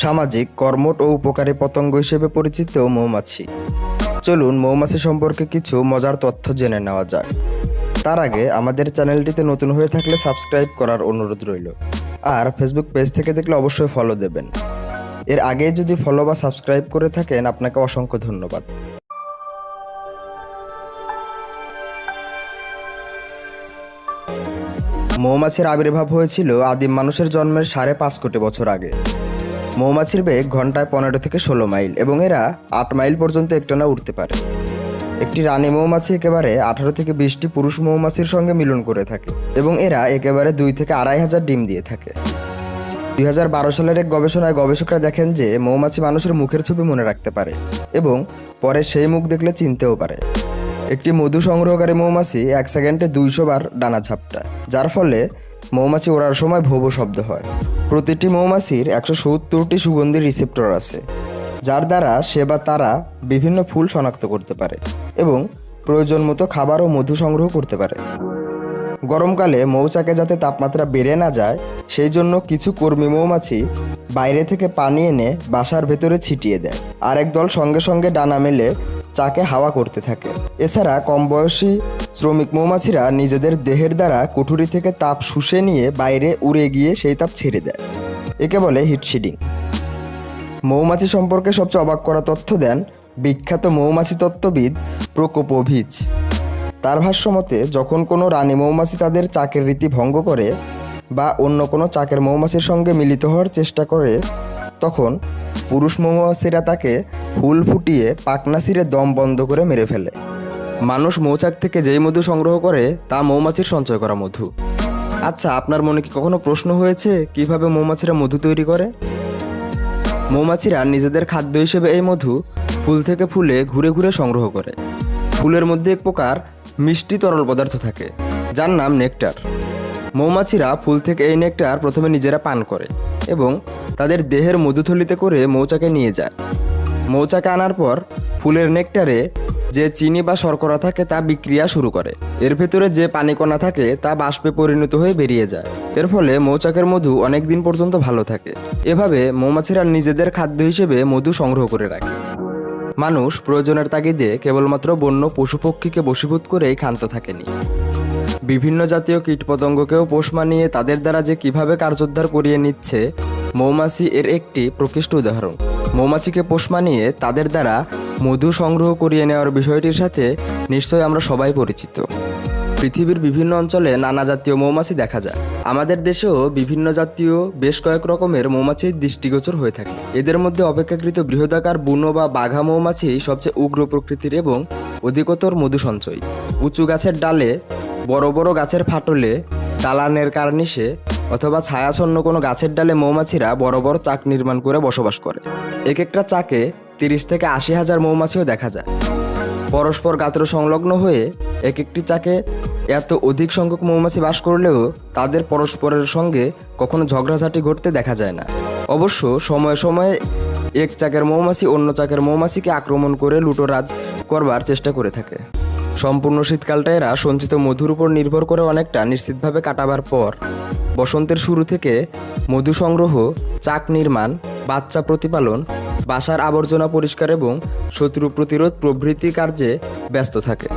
সামাজিক কর্মট ও উপকারী পতঙ্গ হিসেবে পরিচিত মৌমাছি। চলুন মৌমাছি সম্পর্কে কিছু মজার তথ্য জেনে নেওয়া যাক। তার আগে আমাদের চ্যানেলটিতে নতুন হয়ে থাকলে সাবস্ক্রাইব করার অনুরোধ রইল। আর ফেসবুক পেজ থেকে দেখলে অবশ্যই ফলো দেবেন। এর আগে যদি ফলো বা সাবস্ক্রাইব করে থাকেন, আপনাকে অসংখ্য ধন্যবাদ। মৌমাছির আবির্ভাব হয়েছিল আদিম মানুষের জন্মের সাড়ে পাঁচ কোটি বছর আগে। মৌমাছির বেগ ঘন্টায় পনেরো থেকে ষোলো মাইল এবং এরা আট মাইল পর্যন্ত একটানা উঠতে পারে। একটি রানী মৌমাছি একেবারে আঠারো থেকে বিশটি পুরুষ মৌমাছির সঙ্গে মিলন করে থাকে এবং এরা একেবারে দুই থেকে আড়াই হাজার ডিম দিয়ে থাকে। দুই হাজার বারো সালের এক গবেষণায় গবেষকরা দেখেন যে মৌমাছি মানুষের মুখের ছবি মনে রাখতে পারে এবং পরে সেই মুখ দেখলে চিনতেও পারে। একটি মধু সংগ্রহকারী মৌমাছি এক সেকেন্ডে দুইশো বার ডানা ঝাপটা যার ফলে মৌমাছি ওড়ার সময় ভোবো শব্দ হয়। প্রতিটি মৌমাছির একশো সত্তরটি সুগন্ধি রিসেপ্টর আছে, যার দ্বারা সে বা তারা বিভিন্ন ফুল শনাক্ত করতে পারে এবং প্রয়োজন মতো খাবার ও মধু সংগ্রহ করতে পারে। গরমকালে মৌচাকে যাতে তাপমাত্রা বেড়ে না যায়, সেই জন্য কিছু কর্মী মৌমাছি বাইরে থেকে পানি এনে বাসার ভেতরে ছিটিয়ে দেয়। আর একদল সঙ্গে সঙ্গে ডানা মেলে চাকে হাওয়া করতে থাকে। এছাড়া কম বয়সী শ্রমিক মৌমাছিরা নিজেদের দেহের দ্বারা কুঠুরি থেকে তাপ শুষে নিয়ে বাইরে উড়ে গিয়ে সেই তাপ ছেড়ে দেয়। একে বলে হিটশিডিং মৌমাছি সম্পর্কে সবচেয়ে অবাক করা তথ্য দেন বিখ্যাত মৌমাছি তত্ত্ববিদ প্রকোপোভিচ। তার ভাষ্যমতে যখন কোনো রানী মৌমাছি তাদের চাকের রীতি ভঙ্গ করে বা অন্য কোনো চাকের মৌমাছির সঙ্গে মিলিত হওয়ার চেষ্টা করে, তখন পুরুষ মৌমাছিরা তাকে ফুল ফুটিয়ে পাকনা ছিঁড়ে দম বন্ধ করে মেরে ফেলে। মানুষ মৌচাক থেকে যেই মধু সংগ্রহ করে, তা মৌমাছির সঞ্চয় করা মধু। আচ্ছা আপনার মনে কি কখনো প্রশ্ন হয়েছে কীভাবে মৌমাছিরা মধু তৈরি করে? মৌমাছিরা নিজেদের খাদ্য হিসেবে এই মধু ফুল থেকে ফুলে ঘুরে ঘুরে সংগ্রহ করে। ফুলের মধ্যে এক প্রকার মিষ্টি তরল পদার্থ থাকে, যার নাম নেকটার। মৌমাছিরা ফুল থেকে এই নেকটার প্রথমে নিজেরা পান করে এবং তাদের দেহের মধুথলিতে করে মৌচাকে নিয়ে যায়। মৌচাকে আনার পর ফুলের নেকটারে যে চিনি বা শর্করা থাকে তা বিক্রিয়া শুরু করে। এর ভেতরে যে পানিকণা থাকে তা বাষ্পে পরিণত হয়ে বেরিয়ে যায়। এর ফলে মৌচাকের মধু অনেক দিন পর্যন্ত ভালো থাকে। এভাবে মৌমাছিরা নিজেদের খাদ্য হিসেবে মধু সংগ্রহ করে রাখে। মানুষ প্রয়োজনের তাগিদে কেবলমাত্র বন্য পশু পক্ষীকে বশীভূত করেই ক্ষান্ত থাকেনি। বিভিন্ন জাতীয় কীটপতঙ্গকেও পোষ মানিয়ে তাদের দ্বারা যে কীভাবে কার্যোদ্ধার করিয়ে নিচ্ছে, মৌমাছি এর একটি প্রকৃষ্ট উদাহরণ। মৌমাছিকে পোষ মানিয়ে তাদের দ্বারা মধু সংগ্রহ করিয়ে নেওয়ার বিষয়টির সাথে নিশ্চয়ই আমরা সবাই পরিচিত। পৃথিবীর বিভিন্ন অঞ্চলে নানা জাতীয় মৌমাছি দেখা যায়। আমাদের দেশেও বিভিন্ন জাতীয় বেশ কয়েক রকমের মৌমাছি দৃষ্টিগোচর হয়ে থাকে। এদের মধ্যে অপেক্ষাকৃত বৃহদাকার বুনো বা বাঘা মৌমাছি সবচেয়ে উগ্র প্রকৃতির এবং অধিকতর মধু সঞ্চয় উঁচু গাছের ডালে বড় বড় গাছের ফাটলে, দালানের কার্নিশে অথবা ছায়াছন্ন কোনো গাছের ডালে মৌমাছিরা বড় বড় চাক নির্মাণ করে বসবাস করে। এক একটা চাকে তিরিশ থেকে আশি হাজার মৌমাছিও দেখা যায়। পরস্পর গাত্র সংলগ্ন হয়ে এক একটি চাকে এত অধিক সংখ্যক মৌমাছি বাস করলেও তাদের পরস্পরের সঙ্গে কখনো ঝগড়াঝাটি ঘটতে দেখা যায় না। অবশ্য সময়ে সময়ে এক চাকের মৌমাছি অন্য চাকের মৌমাছিকে আক্রমণ করে লুটোরাজ করবার চেষ্টা করে থাকে। সম্পূর্ণ শীতকালটা এরা সঞ্চিত মধুর উপর নির্ভর করে অনেকটা নিশ্চিতভাবে কাটাবার পর। বসন্তের শুরু থেকে মধু সংগ্রহ, চাক নির্মাণ, বাচ্চা প্রতিপালন, বাসার আবর্জনা পরিষ্কার এবং শত্রু প্রতিরোধ প্রভৃতি কার্যে ব্যস্ত থাকে।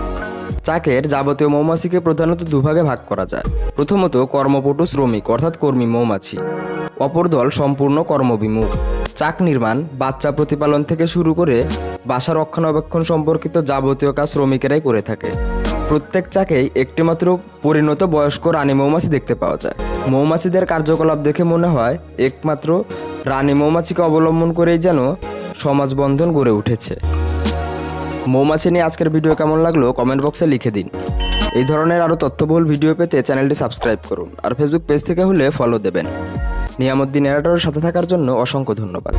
চাকের যাবতীয় মৌমাছিকে প্রধানত দুভাগে ভাগ করা যায়। প্রথমত কর্মপটু শ্রমিক, অর্থাৎ কর্মী মৌমাছি। অপর দল সম্পূর্ণ কর্মবিমুখ চাক নির্মাণ, বাচ্চা প্রতিপালন থেকে শুরু করে বাসা রক্ষণাবেক্ষণ সম্পর্কিত যাবতীয় কাজ শ্রমিকেরাই করে থাকে। প্রত্যেক চাকেই একটিমাত্র পরিণত বয়স্ক রানী মৌমাছি দেখতে পাওয়া যায়। মৌমাছিদের কার্যকলাপ দেখে মনে হয়, একমাত্র রানী মৌমাছিকে অবলম্বন করেই যেন সমাজবন্ধন গড়ে উঠেছে। মৌমাছি নিয়ে আজকের ভিডিও কেমন লাগল কমেন্ট বক্সে লিখে দিন। এই ধরনের আরও তথ্যবহুল ভিডিও পেতে চ্যানেলটি সাবস্ক্রাইব করুন আর ফেসবুক পেজ থেকে হলে ফলো দেবেন। নিয়ামুদ্দিন এরাটোর সাথে থাকার জন্য অসংখ্য ধন্যবাদ।